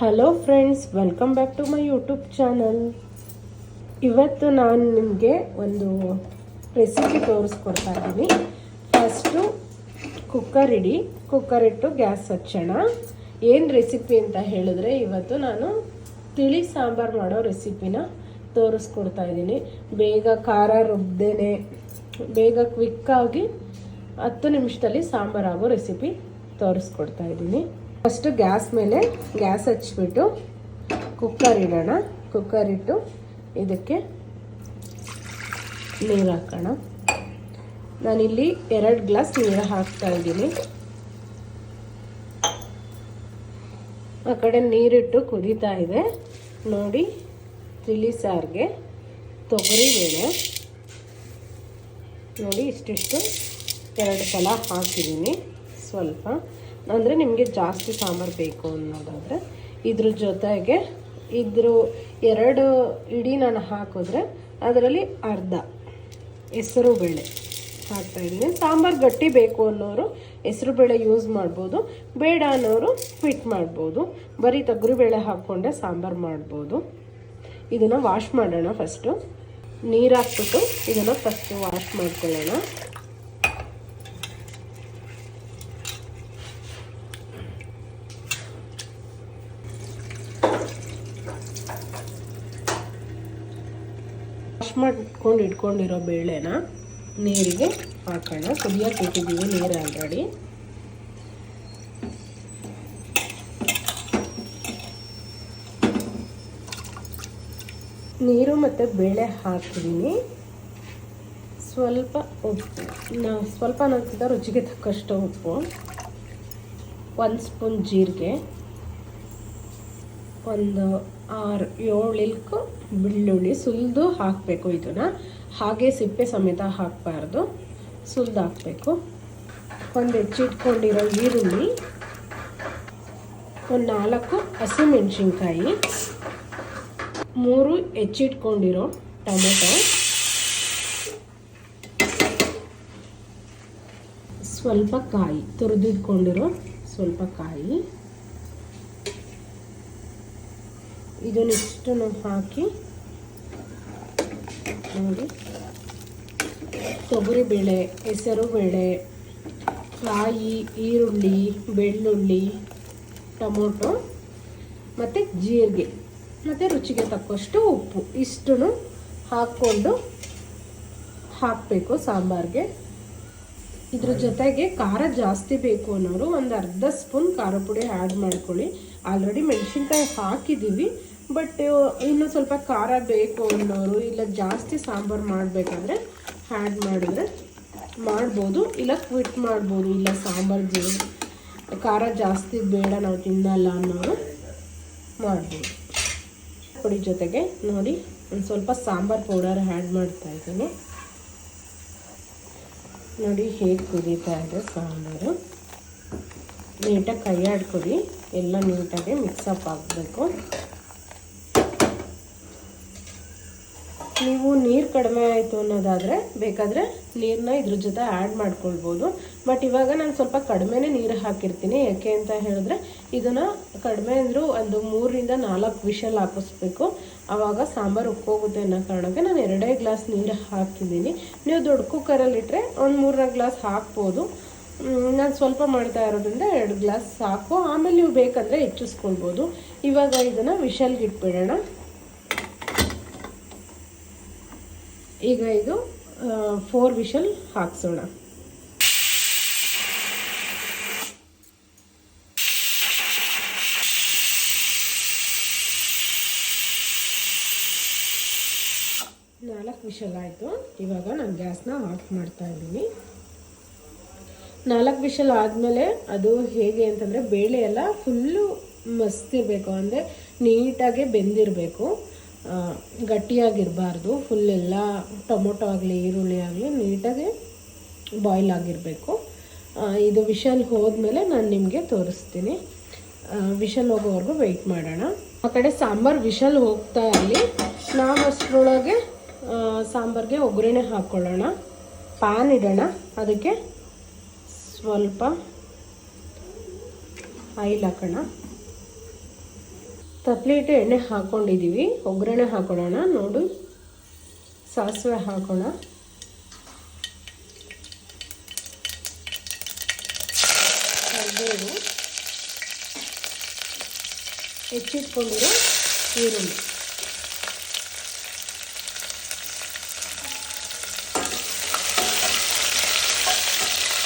Hello friends welcome back to my YouTube channel ಇವತ್ತು ನಾನು ನಿಮಗೆ ಒಂದು ರೆಸಿಪಿ ತೋರಿಸ್ಕೊಡ್ತಾ ಇದ್ದೀನಿ. ಫಸ್ಟು ಕುಕ್ಕರ್ ಇಡಿ ಕುಕ್ಕರ್ ಇಟ್ಟು ಗ್ಯಾಸ್ ಹಚ್ಚೋಣ. ಏನು ರೆಸಿಪಿ ಅಂತ ಹೇಳಿದ್ರೆ ಇವತ್ತು ನಾನು ತಿಳಿ ಸಾಂಬಾರು ಮಾಡೋ ರೆಸಿಪಿನ ತೋರಿಸ್ಕೊಡ್ತಾ ಇದ್ದೀನಿ. ಬೇಗ ಖಾರ ರುಬ್ದೇನೆ, ಬೇಗ ಕ್ವಿಕ್ಕಾಗಿ ಹತ್ತು ನಿಮಿಷದಲ್ಲಿ ಸಾಂಬಾರು ಆಗೋ ರೆಸಿಪಿ ತೋರಿಸ್ಕೊಡ್ತಾ ಇದ್ದೀನಿ. ಫಸ್ಟು ಗ್ಯಾಸ್ ಮೇಲೆ ಗ್ಯಾಸ್ ಹಚ್ಚಿಬಿಟ್ಟು ಕುಕ್ಕರ್ ಇಡೋಣ. ಕುಕ್ಕರ್ ಇಟ್ಟು ಇದಕ್ಕೆ ನೀರು ಹಾಕೋಣ. ನಾನಿಲ್ಲಿ ಎರಡು ಗ್ಲಾಸ್ ನೀರು ಹಾಕ್ತಾ ಇದ್ದೀನಿ. ಆ ಕಡೆ ನೀರಿಟ್ಟು ಕುದೀತಾ ಇದೆ. ನೋಡಿ ತಿಳಿ ಸಾರಿಗೆ ತೊಗರಿಬೇಳೆ ನೋಡಿ ಇಷ್ಟಿಷ್ಟು ಎರಡು ಸಲ ಹಾಕಿದ್ದೀನಿ. ಸ್ವಲ್ಪ ಅಂದರೆ ನಿಮಗೆ ಜಾಸ್ತಿ ಸಾಂಬಾರು ಬೇಕು ಅನ್ನೋದಾದರೆ ಇದ್ರ ಜೊತೆಗೆ ಇದ್ರ ಎರಡು ಇಡೀ ನಾನು ಹಾಕಿದ್ರೆ ಅದರಲ್ಲಿ ಅರ್ಧ ಹೆಸರು ಬೇಳೆ ಹಾಕ್ತಾಯಿದ್ದೀನಿ ಸಾಂಬಾರು ಗಟ್ಟಿ ಬೇಕು ಅನ್ನೋರು ಹೆಸರು ಬೇಳೆ ಯೂಸ್ ಮಾಡ್ಬೋದು. ಬೇಡ ಅನ್ನೋರು ಫಿಟ್ ಮಾಡ್ಬೋದು. ಬರೀ ತೊಗರಿಬೇಳೆ ಹಾಕ್ಕೊಂಡೆ ಸಾಂಬಾರು ಮಾಡ್ಬೋದು. ಇದನ್ನು ವಾಶ್ ಮಾಡೋಣ ಫಸ್ಟು ನೀರು ಹಾಕ್ಬಿಟ್ಟು ಇದನ್ನು ಫಸ್ಟು ವಾಶ್ ಮಾಡ್ಕೊಳ್ಳೋಣ. ವಾಶ್ ಮಾಡ್ಕೊಂಡು ಇಟ್ಕೊಂಡಿರೋ ಬೇಳೆನ ನೀರಿಗೆ ಹಾಕೋಣ. ಕುದಿಯೋಕೆ ಇಟ್ಟಿದ್ದೀವಿ ನೀರು ಆಲ್ರೆಡಿ ನೀರು ಮತ್ತು ಬೇಳೆ ಹಾಕಿದ್ದೀನಿ ಸ್ವಲ್ಪ ಉಪ್ಪು. ನಾ ಸ್ವಲ್ಪ ನಂತರ ರುಚಿಗೆ ತಕ್ಕಷ್ಟು ಉಪ್ಪು. ಒಂದು ಸ್ಪೂನ್ ಜೀರಿಗೆ. ಒಂದು ಏಳು ಇಲ್ಕು ಬೆಳ್ಳುಳ್ಳಿ ಸುಲಿದು ಹಾಕಬೇಕು ಇದನ್ನು. ಹಾಗೆ ಸಿಪ್ಪೆ ಸಮೇತ ಹಾಕಬಾರ್ದು. ಸುಲಿದು ಹಾಕಬೇಕು. ಒಂದು ಹೆಚ್ಚಿಟ್ಕೊಂಡಿರೋ ಈರುಳ್ಳಿ, ಒಂದು ನಾಲ್ಕು ಹಸಿಮೆಣಸಿನ್ಕಾಯಿ, ಮೂರು ಹೆಚ್ಚಿಟ್ಕೊಂಡಿರೋ ಟೊಮೆಟೊ, ಸ್ವಲ್ಪ ಕಾಯಿ ತುರಿದಿಟ್ಕೊಂಡಿರೋ ಸ್ವಲ್ಪ ಕಾಯಿ. ಇದನ್ನಿಷ್ಟನ್ನು ಹಾಕಿ ನೋಡಿ. ತೊಗರಿಬೇಳೆ ಹೆಸರುಬೇಳೆ ಕಾಯಿ, ಈರುಳ್ಳಿ, ಬೆಳ್ಳುಳ್ಳಿ, ಟೊಮೊಟೊ ಮತ್ತು ಜೀರಿಗೆ ಮತ್ತು ರುಚಿಗೆ ತಕ್ಕಷ್ಟು ಉಪ್ಪು ಇಷ್ಟನ್ನು ಹಾಕ್ಕೊಂಡು ಹಾಕಬೇಕು ಸಾಂಬಾರಿಗೆ. ಇದ್ರ ಜೊತೆಗೆ ಖಾರ ಜಾಸ್ತಿ ಬೇಕು ಅನ್ನೋರು ಒಂದು ಅರ್ಧ ಸ್ಪೂನ್ ಖಾರ ಪುಡಿ ಆ್ಯಡ್ ಮಾಡ್ಕೊಳ್ಳಿ. ಆಲ್ರೆಡಿ ಮೆಣಸಿನ್ಕಾಯಿ ಹಾಕಿದ್ದೀವಿ. ಬಟ್ ಇನ್ನು ಸ್ವಲ್ಪ ಖಾರ ಬೇಕು ಅನ್ನೋರು ಇಲ್ಲ ಜಾಸ್ತಿ ಸಾಂಬಾರು ಮಾಡಬೇಕಂದ್ರೆ ಆ್ಯಡ್ ಮಾಡಿದ್ರೆ ಮಾಡ್ಬೋದು. ಇಲ್ಲ ಕ್ವಿಟ್ ಮಾಡ್ಬೋದು. ಇಲ್ಲ ಸಾಂಬಾರು ಖಾರ ಜಾಸ್ತಿ ಬೇಡ ನಾವು ತಿನ್ನಲ್ಲ ಅನ್ನೋರು ಮಾಡ್ಬೋದು. ಪುಡಿ ಜೊತೆಗೆ ನೋಡಿ, ಒಂದು ಸ್ವಲ್ಪ ಸಾಂಬಾರು ಪೌಡರ್ ಆ್ಯಡ್ ಮಾಡ್ತಾ ಇದ್ದೀನಿ. ನೋಡಿ ಹೇಗೆ ಕುದೀತಾ ಇದೆ ಸಾಂಬಾರು. ನೀಟಾಗಿ ಕೈ ಆಡ್ಕೊಡಿ ಎಲ್ಲ ನೀಟಾಗಿ ಮಿಕ್ಸಪ್ ಆಗಬೇಕು. ನೀವು ನೀರು ಕಡಿಮೆ ಆಯಿತು ಅನ್ನೋದಾದರೆ ಬೇಕಾದರೆ ನೀರನ್ನ ಇದ್ರ ಜೊತೆ ಆ್ಯಡ್ ಮಾಡ್ಕೊಳ್ಬೋದು. ಬಟ್ ಇವಾಗ ನಾನು ಸ್ವಲ್ಪ ಕಡಿಮೆನೇ ನೀರು ಹಾಕಿರ್ತೀನಿ. ಯಾಕೆ ಅಂತ ಹೇಳಿದ್ರೆ ಇದನ್ನು ಕಡಿಮೆ ಅಂದರೂ ಒಂದು ಮೂರರಿಂದ ನಾಲ್ಕು ವಿಷಲ್ ಹಾಕಿಸ್ಬೇಕು. ಆವಾಗ ಸಾಂಬಾರು ಉಕ್ಕೋಗುತ್ತೆ ಅನ್ನೋ ಕಾರಣಕ್ಕೆ ನಾನು ಎರಡೇ ಗ್ಲಾಸ್ ನೀರು ಹಾಕಿದ್ದೀನಿ. ನೀವು ದೊಡ್ಡ ಕುಕ್ಕರಲ್ಲಿಟ್ಟರೆ ಒಂದು ಮೂರನೇ ಗ್ಲಾಸ್ ಹಾಕ್ಬೋದು. ನಾನು ಸ್ವಲ್ಪ ಮಾಡ್ತಾ ಇರೋದ್ರಿಂದ ಎರಡು ಗ್ಲಾಸ್ ಸಾಕು. ಆಮೇಲೆ ನೀವು ಬೇಕಂದರೆ ಹೆಚ್ಚಿಸ್ಕೊಳ್ಬೋದು. ಇವಾಗ ಇದನ್ನು ವಿಷಲ್ಗೆ ಇಟ್ಬಿಡೋಣ. ಈಗ ಇದು ಫೋರ್ ವಿಷಲ್ ಹಾಕ್ಸೋಣ. ನಾಲ್ಕು ವಿಷಲ್ ಆಯಿತು. ಇವಾಗ ನಾನು ಗ್ಯಾಸ್ನ ಆಫ್ ಮಾಡ್ತಾ ಇದ್ದೀನಿ. ನಾಲ್ಕು ವಿಷಲ್ ಆದಮೇಲೆ ಅದು ಹೇಗೆ ಅಂತಂದರೆ, ಬೇಳೆ ಎಲ್ಲ ಫುಲ್ಲು ಮಸ್ತಿರಬೇಕು ಅಂದರೆ ನೀಟಾಗಿ ಬೆಂದಿರಬೇಕು. ಗಟ್ಟಿಯಾಗಿರಬಾರ್ದು. ಫುಲ್ ಎಲ್ಲ ಟೊಮೊಟೊ ಆಗಲಿ, ಈರುಳ್ಳಿ ಆಗಲಿ ನೀಟಾಗಿ ಬಾಯ್ಲ್ ಆಗಿರಬೇಕು. ಇದು ವಿಷಲ್ ಹೋದ್ಮೇಲೆ ನಾನು ನಿಮಗೆ ತೋರಿಸ್ತೀನಿ. ವಿಷಲ್ ಹೋಗೋವರೆಗೂ ವೆಯ್ಟ್ ಮಾಡೋಣ. ಆ ಕಡೆ ಸಾಂಬಾರು ವಿಷಲ್ ಹೋಗ್ತಾ ಇರಲಿ. ನಾವು ಅಷ್ಟರೊಳಗೆ ಸಾಂಬಾರಿಗೆ ಒಗ್ಗರಣೆ ಹಾಕ್ಕೊಳ್ಳೋಣ ಪ್ಯಾನ್ ಇಡೋಣ. ಅದಕ್ಕೆ ಸ್ವಲ್ಪ ಆಯಿಲ್ ಹಾಕೋಣ. ತಪ್ಪಲೆ ಇಟ್ಟು ಎಣ್ಣೆ ಹಾಕ್ಕೊಂಡಿದ್ದೀವಿ ಒಗ್ಗರಣೆ ಹಾಕೊಳ್ಳೋಣ. ನೋಡು. ಸಾಸಿವೆ ಹಾಕೋಣ ಕರಿಬೇವು. ಹೆಚ್ಚಿಟ್ಕೊಂಡಿರೋ ಈರುಳ್ಳಿ.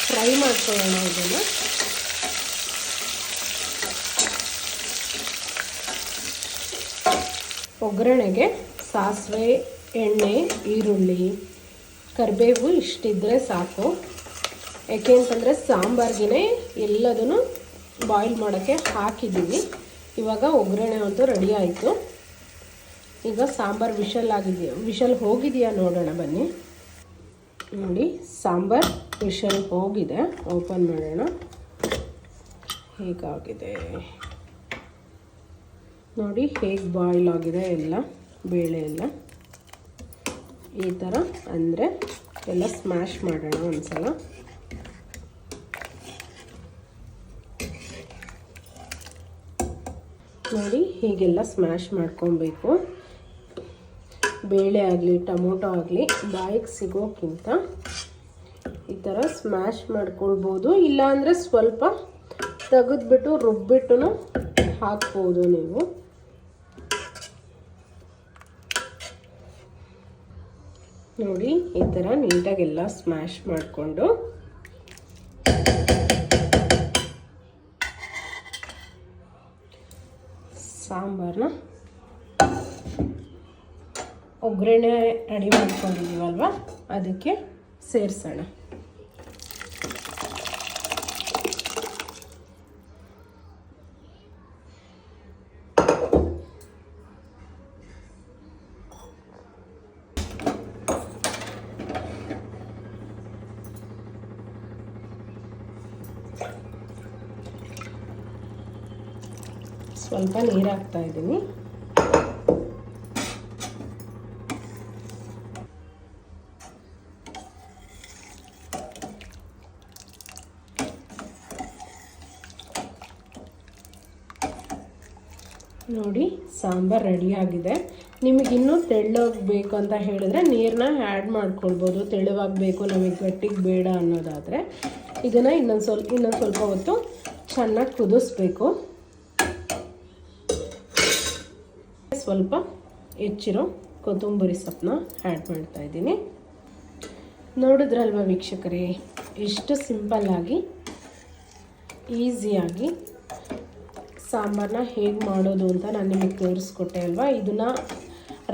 ಫ್ರೈ ಮಾಡ್ಕೊಳ್ಳೋಣ ಇದನ್ನು. ಒಗ್ಗರಣೆಗೆ ಸಾಸಿವೆ, ಎಣ್ಣೆ, ಈರುಳ್ಳಿ, ಕರಿಬೇವು ಇಷ್ಟಿದ್ರೆ ಸಾಕು. ಯಾಕೆ ಅಂತಂದರೆ ಸಾಂಬಾರ್ಗೆ ಎಲ್ಲದನ್ನು ಬಾಯ್ಲ್ ಮಾಡೋಕ್ಕೆ ಹಾಕಿದ್ದೀವಿ. ಇವಾಗ ಒಗ್ಗರಣೆ ಅಂತೂ ರೆಡಿ ಆಯಿತು. ಈಗ ಸಾಂಬಾರು ವಿಷಲ್ ಆಗಿದೆಯಾ ವಿಷಲ್ ಹೋಗಿದೆಯಾ ನೋಡೋಣ ಬನ್ನಿ. ನೋಡಿ, ಸಾಂಬಾರ್ ವಿಷಲ್ ಹೋಗಿದೆ. ಓಪನ್ ಮಾಡೋಣ. ಹೇಗಾಗಿದೆ? ನೋಡಿ ಹೇಗೆ ಬಾಯ್ಲ್ ಆಗಿದೆ ಎಲ್ಲ, ಬೇಳೆ ಎಲ್ಲ. ಈ ಥರ ಅಂದರೆ ಎಲ್ಲ ಸ್ಮ್ಯಾಶ್ ಮಾಡೋಣ ಒಂದ್ಸಲ. ನೋಡಿ ಹೀಗೆಲ್ಲ ಸ್ಮ್ಯಾಶ್ ಮಾಡ್ಕೊಬೇಕು. ಬೇಳೆ ಆಗಲಿ, ಟೊಮೊಟೊ ಆಗಲಿ, ಬಾಯಿಗೆ ಸಿಗೋಕ್ಕಿಂತ ಈ ಥರ ಸ್ಮ್ಯಾಶ್ ಮಾಡ್ಕೊಳ್ಬೋದು. ಇಲ್ಲಾಂದರೆ ಸ್ವಲ್ಪ ತೆಗೆದ್ಬಿಟ್ಟು ರುಬ್ಬಿಟ್ಟು ಹಾಕ್ಬೋದು ನೀವು. ನೋಡಿ ಈ ಥರ ನೀಟಾಗೆಲ್ಲ ಸ್ಮ್ಯಾಶ್ ಮಾಡಿಕೊಂಡು. ಸಾಂಬಾರನ್ನ ಒಗ್ಗರಣೆ ರೆಡಿ ಮಾಡ್ಕೊಂಡಿದ್ದೀವಲ್ವ ಅದಕ್ಕೆ ಸೇರಿಸೋಣ. ಸ್ವಲ್ಪ ನೀರು ಹಾಕ್ತಾ ಇದ್ದೀನಿ. ನೋಡಿ, ಸಾಂಬಾರು ರೆಡಿಯಾಗಿದೆ ನಿಮಗೆ ಇನ್ನೂ ತೆಳ್ಳಗಬೇಕು ಅಂತ ಹೇಳಿದ್ರೆ ನೀರನ್ನ ಆ್ಯಡ್ ಮಾಡ್ಕೊಳ್ಬೋದು. ತೆಳುವಾಗಬೇಕು, ನಮಗೆ ಗಟ್ಟಿಗೆ ಬೇಡ ಅನ್ನೋದಾದರೆ. ಇದನ್ನು ಇನ್ನೊಂದು ಸ್ವಲ್ಪ ಇನ್ನೊಂದು ಸ್ವಲ್ಪ ಹೊತ್ತು ಚೆನ್ನಾಗಿ ಕುದಿಸ್ಬೇಕು. ಸ್ವಲ್ಪ ಹೆಚ್ಚಿರೋ ಕೊತ್ತಂಬರಿ ಸೊಪ್ಪನ್ನ ಆ್ಯಡ್ ಮಾಡ್ತಾ ಇದ್ದೀನಿ. ನೋಡಿದ್ರಲ್ವ ವೀಕ್ಷಕರೇ, ಎಷ್ಟು ಸಿಂಪಲ್ಲಾಗಿ ಈಸಿಯಾಗಿ ಸಾಂಬಾರನ್ನ ಹೇಗೆ ಮಾಡೋದು ಅಂತ ನಾನು ನಿಮಗೆ ತೋರಿಸ್ಕೊಟ್ಟೆ ಅಲ್ವಾ? ಇದನ್ನು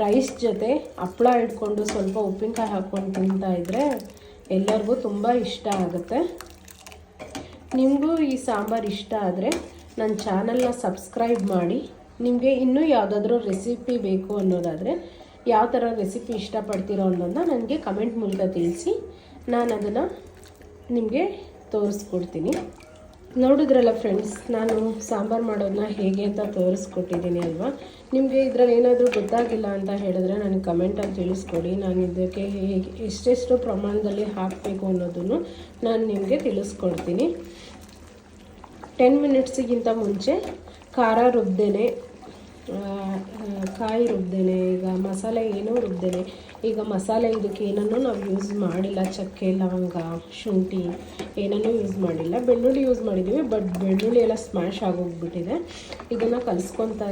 ರೈಸ್ ಜೊತೆ ಹಪ್ಪಳ ಇಟ್ಕೊಂಡು ಸ್ವಲ್ಪ ಉಪ್ಪಿನಕಾಯಿ ಹಾಕ್ಕೊಂಡು ತಿಂತಾ ಇದ್ದರೆ ಎಲ್ಲರಿಗೂ ತುಂಬ ಇಷ್ಟ ಆಗುತ್ತೆ. ನಿಮಗೂ ಈ ಸಾಂಬಾರು ಇಷ್ಟ ಆದರೆ ನನ್ನ ಚಾನಲ್ನ ಸಬ್ಸ್ಕ್ರೈಬ್ ಮಾಡಿ. ನಿಮಗೆ ಇನ್ನೂ ಯಾವುದಾದ್ರೂ ರೆಸಿಪಿ ಬೇಕು ಅನ್ನೋದಾದರೆ ಯಾವ ಥರ ರೆಸಿಪಿ ಇಷ್ಟಪಡ್ತೀರೋ ಅನ್ನೋದನ್ನ ನನಗೆ ಕಮೆಂಟ್ ಮೂಲಕ ತಿಳಿಸಿ. ನಾನು ಅದನ್ನು ನಿಮಗೆ ತೋರಿಸ್ಕೊಡ್ತೀನಿ. ನೋಡಿದ್ರಲ್ಲ ಫ್ರೆಂಡ್ಸ್ ನಾನು ಸಾಂಬಾರು ಮಾಡೋದನ್ನ ಹೇಗೆ ಅಂತ ತೋರಿಸ್ಕೊಟ್ಟಿದ್ದೀನಿ ಅಲ್ವಾ? ನಿಮಗೆ ಇದರಲ್ಲಿ ಏನಾದರೂ ಗೊತ್ತಾಗಿಲ್ಲ ಅಂತ ಹೇಳಿದ್ರೆ ನನಗೆ ಕಮೆಂಟಲ್ಲಿ ತಿಳಿಸ್ಕೊಡಿ. ನಾನು ಇದಕ್ಕೆ ಹೇಗೆ, ಎಷ್ಟೆಷ್ಟು ಪ್ರಮಾಣದಲ್ಲಿ ಹಾಕಬೇಕು ಅನ್ನೋದನ್ನು ನಾನು ನಿಮಗೆ ತಿಳಿಸ್ಕೊಡ್ತೀನಿ. ಟೆನ್ ಮಿನಿಟ್ಸಿಗಿಂತ ಮುಂಚೆ ಖಾರ ರುಬ್ದೇನೆ ಕಾಯಿ ರುಬ್ದೇನೆ, ಈಗ ಮಸಾಲೆ ಏನೂ ರುಬ್ದೇನೆ. ಈಗ ಮಸಾಲೆ ಇದಕ್ಕೆ ಏನನ್ನೂ ನಾವು ಯೂಸ್ ಮಾಡಿಲ್ಲ, ಚಕ್ಕೆ, ಲವಂಗ, ಶುಂಠಿ, ಏನನ್ನೂ ಯೂಸ್ ಮಾಡಿಲ್ಲ. ಬೆಳ್ಳುಳ್ಳಿ ಯೂಸ್ ಮಾಡಿದ್ದೀವಿ ಬಟ್ ಬೆಳ್ಳುಳ್ಳಿ ಎಲ್ಲ ಸ್ಮ್ಯಾಶ್ ಆಗೋಗ್ಬಿಟ್ಟಿದೆ. ಇದನ್ನು ಕಲಿಸ್ಕೊತಾ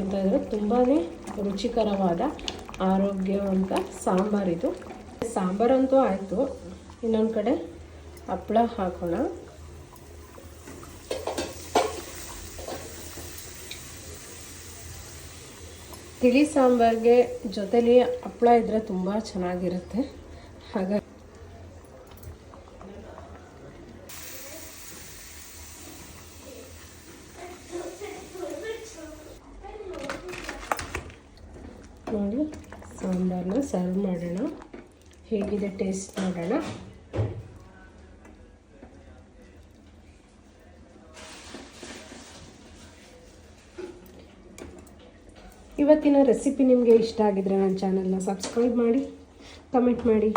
ಇದ್ರೆ ತುಂಬಾ ರುಚಿಕರವಾದ ಆರೋಗ್ಯವಂತ ಸಾಂಬಾರಿದು ಸಾಂಬಾರಂತೂ ಆಯಿತು. ಇನ್ನೊಂದು ಕಡೆ ಹಪ್ಪಳ ಹಾಕೋಣ. ತಿಳಿ ಸಾಂಬಾರಿಗೆ ಜೊತೆಲಿ ಹಪ್ಪಳ ಇದ್ದರೆ ತುಂಬ ಚೆನ್ನಾಗಿರುತ್ತೆ. ಹಾಗಾಗಿ ನೋಡಿ ಸಾಂಬಾರನ್ನ ಸರ್ವ್ ಮಾಡೋಣ. ಹೇಗಿದೆ ಟೇಸ್ಟ್ ನೋಡೋಣ. ಇವತ್ತಿನ ರೆಸಿಪಿ ನಿಮಗೆ ಇಷ್ಟ ಆಗಿದ್ರೆ ನನ್ನ ಚಾನಲ್ನ ಸಬ್ಸ್ಕ್ರೈಬ್ ಮಾಡಿ ಕಮೆಂಟ್ ಮಾಡಿ.